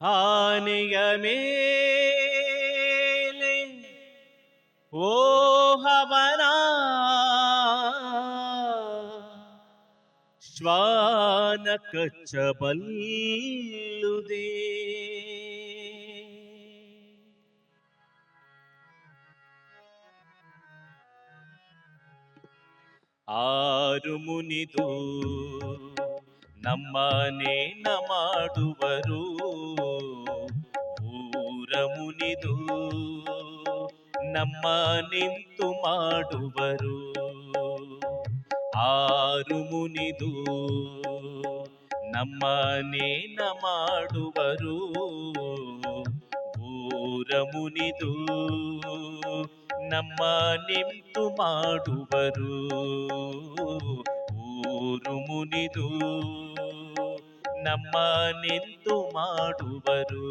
ಆನೆಯ ಮೇಲೆ ಓ ಹವನ ಶ್ವಾನ ಕಚ್ಚಬಲ್ಲುದೇ ಆರು ಮುನಿದು ನಮ್ಮನೇನ ಮಾಡುವರು ಊರ ಮುನಿದು ನಮ್ಮ ನಿಂತು ಮಾಡುವರು. ಆರು ಮುನಿದು ನಮ್ಮ ನೇನ ಮಾಡುವರು ಊರ ಮುನಿದು ನಮ್ಮ ನಿಂತು ಮಾಡುವರು. ಊರು ಮುನಿದು ನಮ್ಮ ನಿಂತು ಮಾಡುವರು.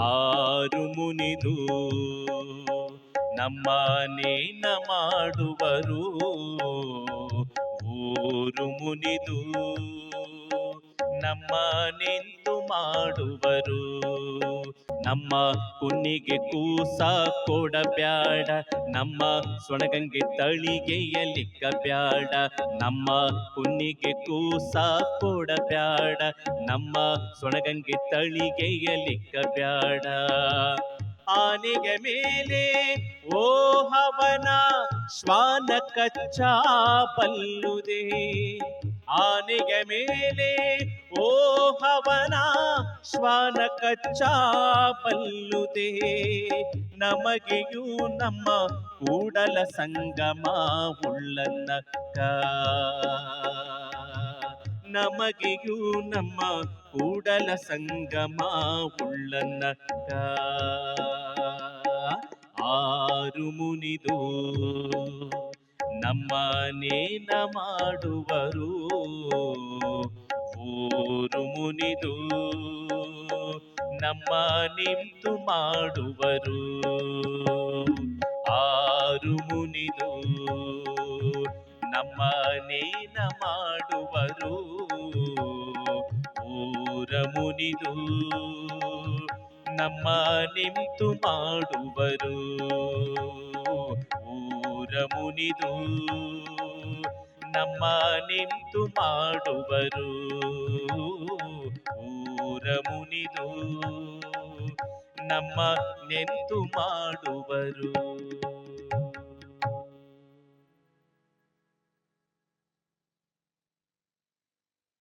ಆರು ಮುನಿದು ನಮ್ಮ ನೇನ ಮಾಡುವರು ಊರು ಮುನಿದು ನಮ್ಮ ನಿಂತು ಮಾಡುವರು. ನಮ್ಮ ಕುನ್ನಿಗೆ ಕೂಸ ಕೊಡಬ್ಯಾಡ, ನಮ್ಮ ಸೊಣಗಂಗೆ ತಳಿಗೆಯಲಿಕ್ಕ ಬ್ಯಾಡ ನಮ್ಮ ಕುನ್ನಿಗೆ ಕೂಸ ಕೊಡಬ್ಯಾಡ, ನಮ್ಮ ಸೊಣಗಂಗೆ ತಳಿಗೆಯಲಿಕ್ಕ ಬ್ಯಾಡ ಆನೆಗೆ ಮೇಲೆ ಓ ಹವನ ಶ್ವಾನ ಕಚ್ಚ ಬಲ್ಲುದೆ ಆನೆಗೆ ಮೇಲೆ ಓ ಹವನ ಶ್ವಾನ ಕಚ್ಚಾ ಬಲ್ಲುದೆ ನಮಗೆಯೂ ನಮ್ಮ ಕೂಡಲ ಸಂಗಮ ಉಳ್ಳನ್ನಕ್ಕ ನಮಗೆಯೂ ನಮ್ಮ ಕೂಡಲ ಸಂಗಮ ಉಳ್ಳನ್ನಕ್ಕ ಆರು ಮುನಿದು ನಮ್ಮ ನೇನ ಮಾಡುವರು. ಊರು ಮುನಿದು ನಮ್ಮ ನಿಂತು ಮಾಡುವರು. ಆರು ಮುನಿದು ನಮ್ಮ ನೇನ ಮಾಡುವರು. ಊರ ಮುನಿದು ನಮ್ಮ ನಿಂತು ಮಾಡುವರು. ಊರ ಮುನಿದು ನಮ್ಮ ನಿಂತು ಮಾಡುವರು. ಮುನಿದು ನಮ್ಮ ನೆಂತು ಮಾಡುವರು.